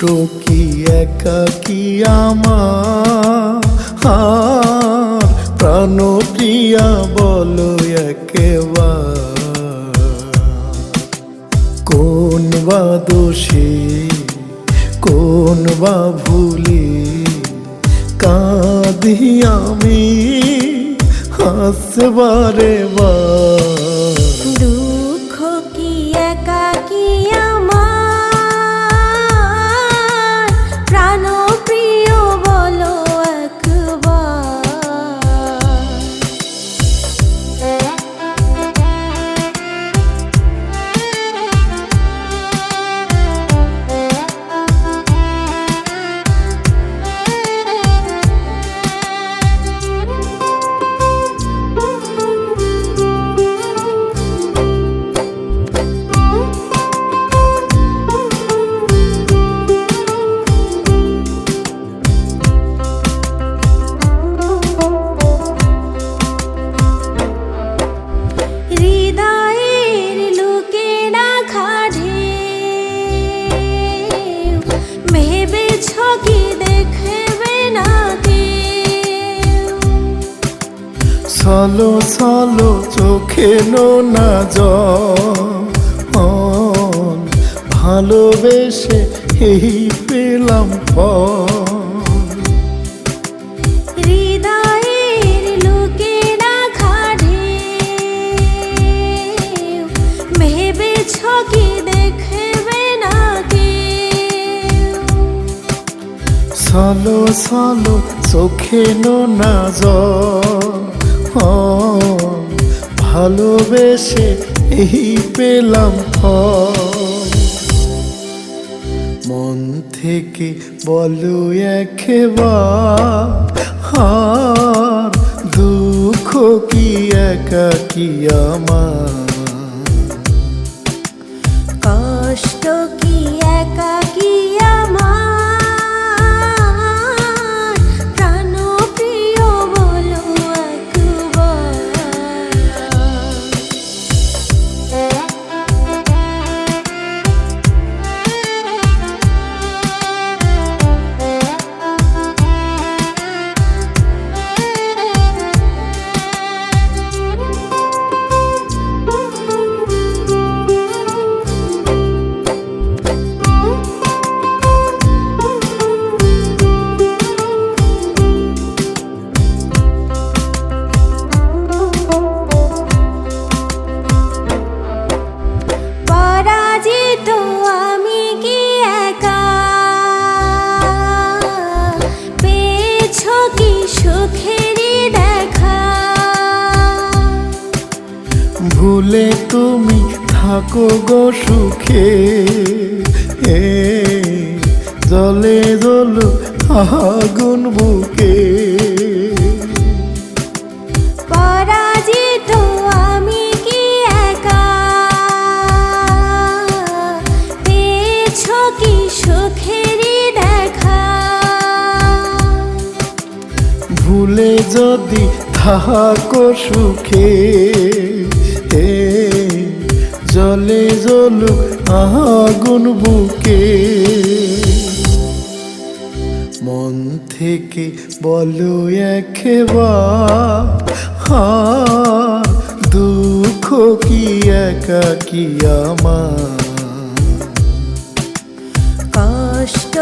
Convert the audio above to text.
কি একা কি আমার? প্রাণ প্রিয়া বলো কোন বা দোষী, কোন বা ভুলি কাঁদি আমি হাসবারে বা সলো সলো চোখে না জন ভালোবেসে এই পেলাম ফল। সলো সলো চোখে না জন ভালোবেসে এই পেলাম ফল মন থেকে বলো একবার হার দুঃখ কি একা কি আমার? কষ্ট কি একা কি আমার? ভুলে তুমি থাকো গো সুখে। এ জলে জল আগুন বুকে। পরাজিত আমি কি একা? পেয়েছ কি সুখেরই দেখা? ভুলে যদি থাকো সুখে। জলে জল আগুন বুকে। মন থেকে বলো দুঃখ কি একা কি আমার? কষ্ট